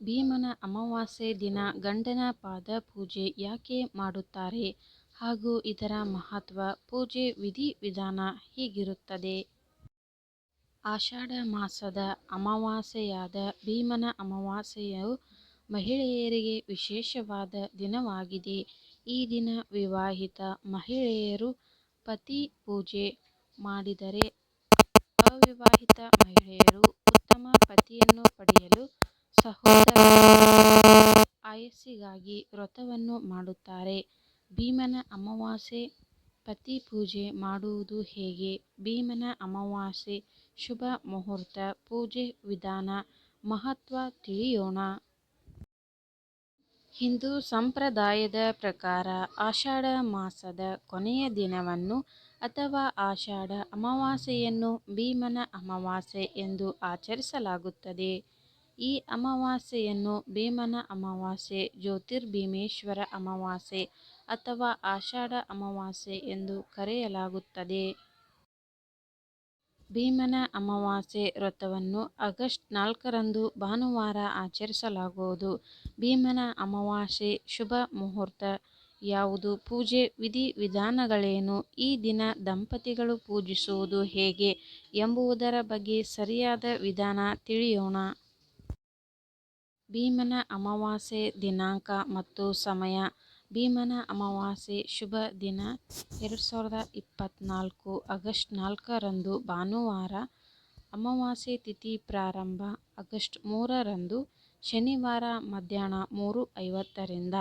ಭೀಮನ ಅಮಾವಾಸ್ಯೆ ದಿನ ಗಂಡನ ಪಾದ ಪೂಜೆ ಯಾಕೆ ಮಾಡುತ್ತಾರೆ ಹಾಗೂ ಇದರ ಮಹತ್ವ, ಪೂಜೆ ವಿಧಿ-ವಿಧಾನ ಹೀಗಿರುತ್ತದೆ. ಆಷಾಢ ಮಾಸದ ಅಮಾವಾಸ್ಯೆಯಾದ ಭೀಮನ ಅಮಾವಾಸ್ಯೆಯು ಮಹಿಳೆಯರಿಗೆ ವಿಶೇಷವಾದ ದಿನವಾಗಿದೆ. ಈ ದಿನ ವಿವಾಹಿತ ಮಹಿಳೆಯರು ಪತಿ ಪೂಜೆ ಮಾಡಿದರೆ ಅವಿವಾಹಿತ ಮಹಿಳೆಯರು ಉತ್ತಮ ಪತಿಯನ್ನು ಪಡೆಯಲು ಸಹೋದರರ ಆಯಸ್ಸಿಗಾಗಿ ವ್ರತವನ್ನು ಮಾಡುತ್ತಾರೆ. ಭೀಮನ ಅಮಾವಾಸ್ಯೆ, ಪತಿ ಪೂಜೆ ಮಾಡುವುದು ಹೇಗೆ ಭೀಮನ ಅಮಾವಾಸ್ಯೆ, ಶುಭ ಮುಹೂರ್ತ, ಪೂಜೆ ವಿಧಾನ, ಮಹತ್ವ ತಿಳಿಯೋಣ. ಹಿಂದೂ ಸಂಪ್ರದಾಯದ ಪ್ರಕಾರ ಆಷಾಢ ಮಾಸದ ಕೊನೆಯ ದಿನವನ್ನು ಅಥವಾ ಆಷಾಢ ಅಮಾವಾಸ್ಯೆಯನ್ನು ಭೀಮನ ಅಮಾವಾಸ್ಯೆ ಎಂದು ಆಚರಿಸಲಾಗುತ್ತದೆ. ಈ ಅಮಾವಾಸ್ಯೆಯನ್ನು ಭೀಮನ ಅಮಾವಾಸ್ಯೆ, ಜ್ಯೋತಿರ್ಭೀಮೇಶ್ವರ ಅಮಾವಾಸ್ಯೆ ಅಥವಾ ಆಷಾಢ ಅಮಾವಾಸ್ಯೆ ಎಂದು ಕರೆಯಲಾಗುತ್ತದೆ. ಭೀಮನ ಅಮಾವಾಸ್ಯೆ ವ್ರತವನ್ನು ಆಗಸ್ಟ್ ನಾಲ್ಕರಂದು ಭಾನುವಾರ ಆಚರಿಸಲಾಗುವುದು. ಭೀಮನ ಅಮಾವಾಸ್ಯೆ ಶುಭ ಮುಹೂರ್ತ ಯಾವುದು ಪೂಜೆ ವಿಧಿ-ವಿಧಾನಗಳೇನು ಈ ದಿನ ದಂಪತಿಗಳು ಪೂಜಿಸುವುದು ಹೇಗೆ ಎಂಬುದರ ಬಗ್ಗೆ ಸರಿಯಾದ ವಿಧಾನ ತಿಳಿಯೋಣ. ಭೀಮನ ಅಮಾವಾಸ್ಯೆ ದಿನಾಂಕ ಮತ್ತು ಸಮಯ. ಭೀಮನ ಅಮಾವಾಸ್ಯೆ ಶುಭ ದಿನ. ಎರಡು ಸಾವಿರದ ಇಪ್ಪತ್ತ್ನಾಲ್ಕು ಆಗಸ್ಟ್ ನಾಲ್ಕರಂದು ಭಾನುವಾರ ಅಮಾವಾಸ್ಯೆ ತಿಥಿ ಪ್ರಾರಂಭ. ಆಗಸ್ಟ್ ಮೂರರಂದು ಶನಿವಾರ ಮಧ್ಯಾಹ್ನ ಮೂರು ಐವತ್ತರಿಂದ.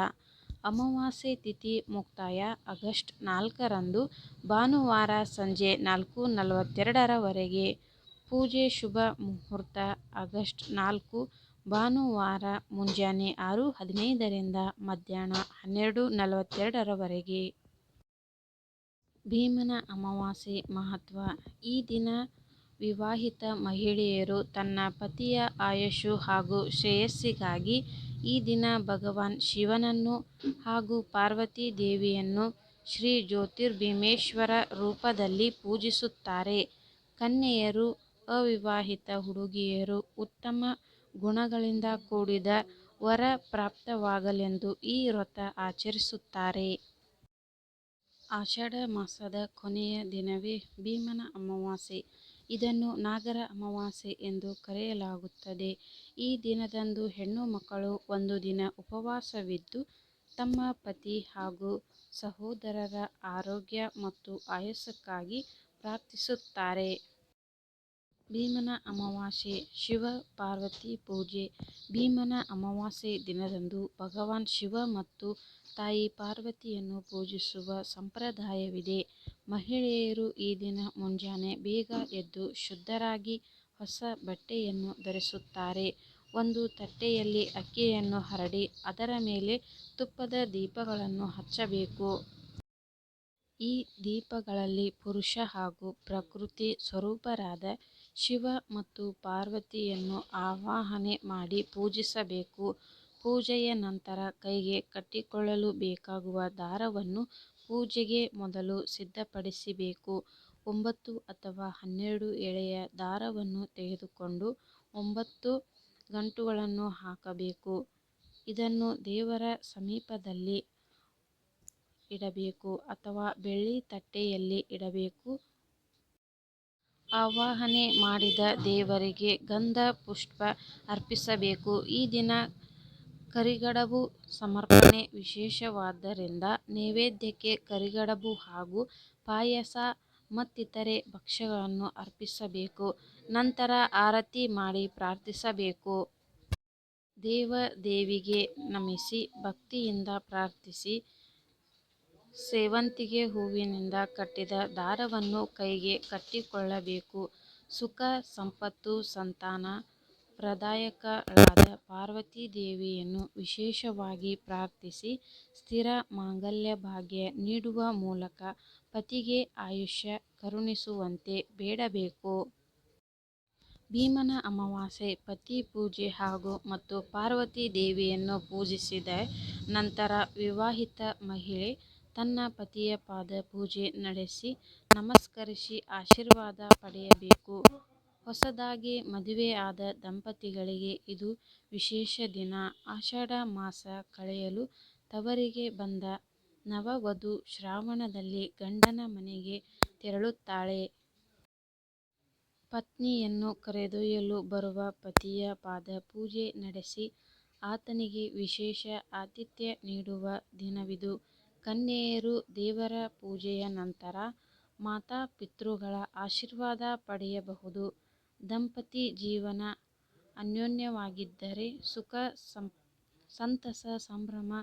ಅಮಾವಾಸ್ಯೆ ತಿಥಿ ಮುಕ್ತಾಯ. ಆಗಸ್ಟ್ ನಾಲ್ಕರಂದು ಭಾನುವಾರ ಸಂಜೆ ನಾಲ್ಕು ನಲವತ್ತೆರಡರವರೆಗೆ. ಪೂಜೆ ಶುಭ ಮುಹೂರ್ತ. ಆಗಸ್ಟ್ ನಾಲ್ಕು ಭಾನುವಾರ ಮುಂಜಾನೆ ಆರು ಹದಿನೈದರಿಂದ ಮಧ್ಯಾಹ್ನ ಹನ್ನೆರಡು ನಲವತ್ತೆರಡರವರೆಗೆ. ಭೀಮನ ಅಮಾವಾಸ್ಯೆ ಮಹತ್ವ ಈ ದಿನ ವಿವಾಹಿತ ಮಹಿಳೆಯರು ತನ್ನ ಪತಿಯ ಆಯಸ್ಸು ಹಾಗೂ ಶ್ರೇಯಸ್ಸಿಗಾಗಿ ಈ ದಿನ ಭಗವಾನ್ ಶಿವನನ್ನು ಹಾಗೂ ಪಾರ್ವತಿ ದೇವಿಯನ್ನು ಶ್ರೀ ಜ್ಯೋತಿರ್ಭೀಮೇಶ್ವರ ರೂಪದಲ್ಲಿ ಪೂಜಿಸುತ್ತಾರೆ. ಕನ್ಯೆಯರು ಅವಿವಾಹಿತ ಹುಡುಗಿಯರು ಉತ್ತಮ ಗುಣಗಳಿಂದ ಕೂಡಿದ ವರ ಪ್ರಾಪ್ತವಾಗಲೆಂದು ಈ ವ್ರತ ಆಚರಿಸುತ್ತಾರೆ. ಆಷಾಢ ಮಾಸದ ಕೊನೆಯ ದಿನವೇ ಭೀಮನ ಅಮಾವಾಸ್ಯೆ. ಇದನ್ನು ನಾಗರ ಅಮಾವಾಸ್ಯೆ ಎಂದು ಕರೆಯಲಾಗುತ್ತದೆ. ಈ ದಿನದಂದು ಹೆಣ್ಣು ಮಕ್ಕಳು ಒಂದು ದಿನ ಉಪವಾಸವಿದ್ದು, ತಮ್ಮ ಪತಿ ಹಾಗೂ ಸಹೋದರರ ಆರೋಗ್ಯ ಮತ್ತು ಆಯಸ್ಸಕ್ಕಾಗಿ ಪ್ರಾರ್ಥಿಸುತ್ತಾರೆ. ಭೀಮನ ಅಮಾವಾಸ್ಯೆ ಶಿವ-ಪಾರ್ವತಿ ಪೂಜೆ ಭೀಮನ ಅಮಾವಾಸ್ಯೆ ದಿನದಂದು ಭಗವಾನ್ ಶಿವ ಮತ್ತು ತಾಯಿ ಪಾರ್ವತಿಯನ್ನು ಪೂಜಿಸುವ ಸಂಪ್ರದಾಯವಿದೆ. ಮಹಿಳೆಯರು ಈ ದಿನ ಮುಂಜಾನೆ ಬೇಗ ಎದ್ದು ಶುದ್ಧರಾಗಿ ಹೊಸ ಬಟ್ಟೆಯನ್ನು ಧರಿಸುತ್ತಾರೆ. ಒಂದು ತಟ್ಟೆಯಲ್ಲಿ ಅಕ್ಕಿಯನ್ನು ಹರಡಿ ಅದರ ಮೇಲೆ ತುಪ್ಪದ ದೀಪಗಳನ್ನು ಹಚ್ಚಬೇಕು. ಈ ದೀಪಗಳಲ್ಲಿ ಪುರುಷ ಹಾಗೂ ಪ್ರಕೃತಿ ಸ್ವರೂಪರಾದ ಶಿವ ಮತ್ತು ಪಾರ್ವತಿಯನ್ನು ಆವಾಹನೆ ಮಾಡಿ ಪೂಜಿಸಬೇಕು. ಪೂಜೆಯ ನಂತರ ಕೈಗೆ ಕಟ್ಟಿಕೊಳ್ಳಲು ಬೇಕಾಗುವ ದಾರವನ್ನು ಪೂಜೆಗೆ ಮೊದಲು ಸಿದ್ಧಪಡಿಸಬೇಕು ಒಂಬತ್ತು ಅಥವಾ ಹನ್ನೆರಡು ಎಳೆಯ ದಾರವನ್ನು ತೆಗೆದುಕೊಂಡು ಒಂಬತ್ತು ಗಂಟುಗಳನ್ನು ಹಾಕಬೇಕು. ಇದನ್ನು ದೇವರ ಸಮೀಪದಲ್ಲಿ ಇಡಬೇಕು ಅಥವಾ ಬೆಳ್ಳಿ ತಟ್ಟೆಯಲ್ಲಿ ಇಡಬೇಕು. ಆವಾಹನೆ ಮಾಡಿದ ದೇವರಿಗೆ ಗಂಧ ಪುಷ್ಪ ಅರ್ಪಿಸಬೇಕು. ಈ ದಿನ ಕರಿಗಡಬು ಸಮರ್ಪಣೆ ವಿಶೇಷವಾದ್ದರಿಂದ ನೈವೇದ್ಯಕ್ಕೆ ಕರಿಗಡಬು ಹಾಗೂ ಪಾಯಸ ಮತ್ತಿತರೆ ಭಕ್ಷ್ಯಗಳನ್ನು ಅರ್ಪಿಸಬೇಕು. ನಂತರ ಆರತಿ ಮಾಡಿ ಪ್ರಾರ್ಥಿಸಬೇಕು. ದೇವ-ದೇವಿಗೆ ನಮಿಸಿ ಭಕ್ತಿಯಿಂದ ಪ್ರಾರ್ಥಿಸಿ ಸೇವಂತಿಗೆ ಹೂವಿನಿಂದ ಕಟ್ಟಿದ ದಾರವನ್ನು ಕೈಗೆ ಕಟ್ಟಿಕೊಳ್ಳಬೇಕು. ಸುಖ, ಸಂಪತ್ತು, ಸಂತಾನ, ಪ್ರದಾಯಕಳಾದ ಪಾರ್ವತೀ ದೇವಿಯನ್ನು ವಿಶೇಷವಾಗಿ ಪ್ರಾರ್ಥಿಸಿ ಸ್ಥಿರ ಮಾಂಗಲ್ಯ ಭಾಗ್ಯ ನೀಡುವ ಮೂಲಕ ಪತಿಗೆ ಆಯುಷ್ಯ ಕರುಣಿಸುವಂತೆ ಬೇಡಬೇಕು. ಭೀಮನ ಅಮಾವಾಸ್ಯೆ ಪತಿ ಪೂಜೆ ಹಾಗೂ ಮತ್ತು ಪಾರ್ವತಿ ದೇವಿಯನ್ನು ಪೂಜಿಸಿದ ನಂತರ ವಿವಾಹಿತ ಮಹಿಳೆ ತನ್ನ ಪತಿಯ ಪಾದ ಪೂಜೆ ನಡೆಸಿ ನಮಸ್ಕರಿಸಿ ಆಶೀರ್ವಾದ ಪಡೆಯಬೇಕು. ಹೊಸದಾಗಿ ಮದುವೆಯಾದ ದಂಪತಿಗಳಿಗೆ ಇದು ವಿಶೇಷ ದಿನ. ಆಷಾಢ ಮಾಸ ಕಳೆಯಲು ತವರಿಗೆ ಬಂದ ನವವಧು ಶ್ರಾವಣದಲ್ಲಿ ಗಂಡನ ಮನೆಗೆ ತೆರಳುತ್ತಾಳೆ. ಪತ್ನಿಯನ್ನು ಕರೆದೊಯ್ಯಲು ಬರುವ ಪತಿಯ ಪಾದ ಪೂಜೆ ನಡೆಸಿ ಆತನಿಗೆ ವಿಶೇಷ ಆತಿಥ್ಯ ನೀಡುವ ದಿನವಿದು. ಕನ್ಯೆಯರು ದೇವರ ಪೂಜೆಯ ನಂತರ ಮಾತಾ ಪಿತೃಗಳ ಆಶೀರ್ವಾದ ಪಡೆಯಬಹುದು. ದಂಪತಿ ಜೀವನ ಅನ್ಯೋನ್ಯವಾಗಿದ್ದರೆ ಸುಖ ಸಂತಸ ಸಂಭ್ರಮ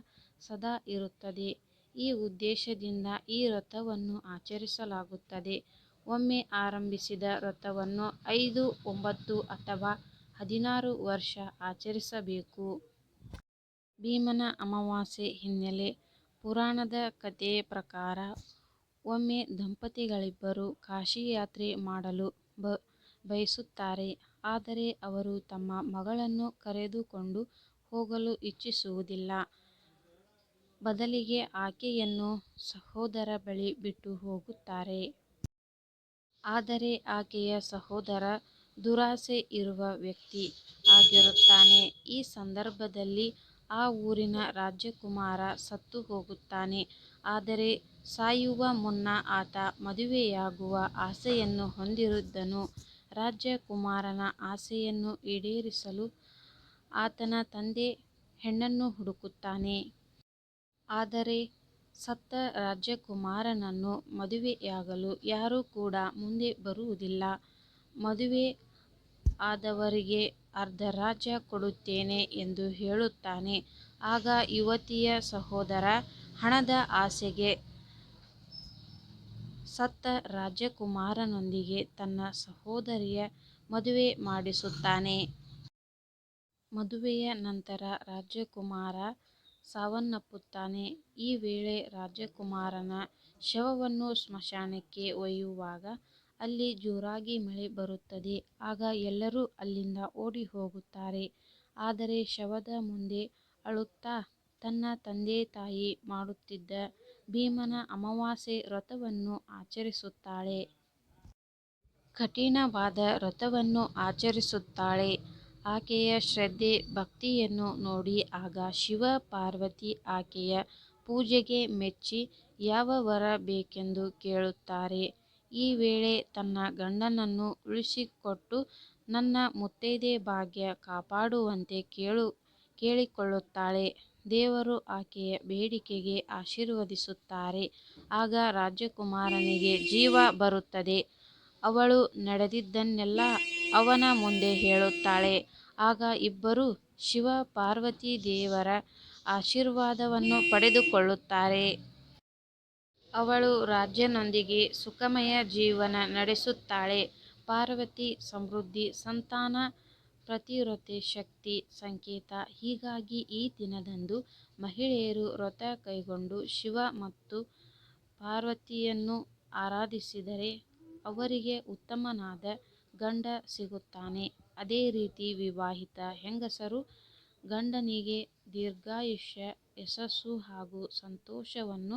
ಸದಾ ಇರುತ್ತದೆ. ಈ ಉದ್ದೇಶದಿಂದ ಈ ವ್ರತವನ್ನು ಆಚರಿಸಲಾಗುತ್ತದೆ. ಒಮ್ಮೆ ಆರಂಭಿಸಿದ ವ್ರತವನ್ನು ಐದು, ಒಂಬತ್ತು ಅಥವಾ ಹದಿನಾರು ವರ್ಷ ಆಚರಿಸಬೇಕು. ಭೀಮನ ಅಮಾವಾಸ್ಯೆ ಹಿನ್ನೆಲೆ ಪುರಾಣದ ಕಥೆಯ ಪ್ರಕಾರ, ಒಮ್ಮೆ ದಂಪತಿಗಳಿಬ್ಬರು ಕಾಶಿ ಯಾತ್ರೆ ಮಾಡಲು ಬ, ಬಯಸುತ್ತಾರೆ. ಆದರೆ ಅವರು ತಮ್ಮ ಮಗಳನ್ನು ಕರೆದುಕೊಂಡು ಹೋಗಲು ಇಚ್ಛಿಸುವುದಿಲ್ಲ. ಬದಲಿಗೆ ಆಕೆಯನ್ನು ಸಹೋದರ ಬಳಿ ಬಿಟ್ಟು ಹೋಗುತ್ತಾರೆ. ಆದರೆ ಆಕೆಯ ಸಹೋದರ ದುರಾಸೆ ಇರುವ ವ್ಯಕ್ತಿ ಆಗಿರುತ್ತಾನೆ. ಈ ಸಂದರ್ಭದಲ್ಲಿ ಆ ಊರಿನ ರಾಜಕುಮಾರ ಸತ್ತು ಹೋಗುತ್ತಾನೆ. ಆದರೆ ಸಾಯುವ ಮುನ್ನ ಆತ ಮದುವೆಯಾಗುವ ಆಸೆಯನ್ನು ಹೊಂದಿದ್ದನು. ರಾಜಕುಮಾರನ ಆಸೆಯನ್ನು ಈಡೇರಿಸಲು ಆತನ ತಂದೆ ಹೆಣ್ಣನ್ನು ಹುಡುಕುತ್ತಾನೆ. ಆದರೆ ಸತ್ತ ರಾಜಕುಮಾರನನ್ನು ಮದುವೆಯಾಗಲು ಯಾರೂ ಕೂಡ ಮುಂದೆ ಬರುವುದಿಲ್ಲ. ಮದುವೆ ಆದವರಿಗೆ ಅರ್ಧ ರಾಜ್ಯ ಕೊಡುತ್ತೇನೆ ಎಂದು ಹೇಳುತ್ತಾನೆ. ಆಗ ಯುವತಿಯ ಸಹೋದರ ಹಣದ ಆಸೆಗೆ ಸತ್ತ ರಾಜಕುಮಾರನೊಂದಿಗೆ ತನ್ನ ಸಹೋದರಿಯ ಮದುವೆ ಮಾಡಿಸುತ್ತಾನೆ. ಮದುವೆಯ ನಂತರ ರಾಜಕುಮಾರ ಸಾವನ್ನಪ್ಪುತ್ತಾನೆ. ಈ ವೇಳೆ ರಾಜಕುಮಾರನ ಶವವನ್ನು ಸ್ಮಶಾನಕ್ಕೆ ಒಯ್ಯುವಾಗ ಅಲ್ಲಿ ಜೋರಾಗಿ ಮಳೆ ಬರುತ್ತದೆ. ಆಗ ಎಲ್ಲರೂ ಅಲ್ಲಿಂದ ಓಡಿ ಹೋಗುತ್ತಾರೆ ಆದರೆ ಶವದ ಮುಂದೆ ಅಳುತ್ತಾ ತನ್ನ ತಂದೆ-ತಾಯಿ ಮಾಡುತ್ತಿದ್ದ ಭೀಮನ ಅಮಾವಾಸ್ಯೆ ವ್ರತವನ್ನು ಆಚರಿಸುತ್ತಾಳೆ. ಕಠಿಣವಾದ ವ್ರತವನ್ನು ಆಚರಿಸುತ್ತಾಳೆ. ಆಕೆಯ ಶ್ರದ್ಧೆ, ಭಕ್ತಿಯನ್ನು ನೋಡಿ ಆಗ ಶಿವ ಪಾರ್ವತಿ ಆಕೆಯ ಪೂಜೆಗೆ ಮೆಚ್ಚಿ ಯಾವ ವರ ಬೇಕೆಂದು ಕೇಳುತ್ತಾರೆ. ಈ ವೇಳೆ ತನ್ನ ಗಂಡನನ್ನು ಉಳಿಸಿಕೊಟ್ಟು ನನ್ನ ಮುತ್ತೈದೆ ಭಾಗ್ಯ ಕಾಪಾಡುವಂತೆ ಕೇಳು, ಕೇಳಿಕೊಳ್ಳುತ್ತಾಳೆ. ದೇವರು ಆಕೆಯ ಬೇಡಿಕೆಗೆ ಆಶೀರ್ವದಿಸುತ್ತಾರೆ. ಆಗ ರಾಜಕುಮಾರನಿಗೆ ಜೀವ ಬರುತ್ತದೆ. ಅವಳು ನಡೆದಿದ್ದನ್ನೆಲ್ಲ ಅವನ ಮುಂದೆ ಹೇಳುತ್ತಾಳೆ. ಆಗ ಇಬ್ಬರು ಶಿವ ಪಾರ್ವತಿ ದೇವರ ಆಶೀರ್ವಾದವನ್ನು ಪಡೆದುಕೊಳ್ಳುತ್ತಾರೆ. ಅವಳು ರಾಜನೊಂದಿಗೆ ಸುಖಮಯ ಜೀವನ ನಡೆಸುತ್ತಾಳೆ. ಪಾರ್ವತಿ ಸಮೃದ್ಧಿ, ಸಂತಾನ, ಪತಿವ್ರತೆ ಶಕ್ತಿ ಸಂಕೇತ. ಹೀಗಾಗಿ ಈ ದಿನದಂದು ಮಹಿಳೆಯರು ವ್ರತ ಕೈಗೊಂಡು ಶಿವ ಮತ್ತು ಪಾರ್ವತಿಯನ್ನು ಆರಾಧಿಸಿದರೆ ಅವರಿಗೆ ಉತ್ತಮನಾದ ಗಂಡ ಸಿಗುತ್ತಾನೆ. ಅದೇ ರೀತಿ ವಿವಾಹಿತ ಹೆಂಗಸರು ಗಂಡನಿಗೆ ದೀರ್ಘಾಯುಷ್ಯ, ಯಶಸ್ಸು ಹಾಗೂ ಸಂತೋಷವನ್ನು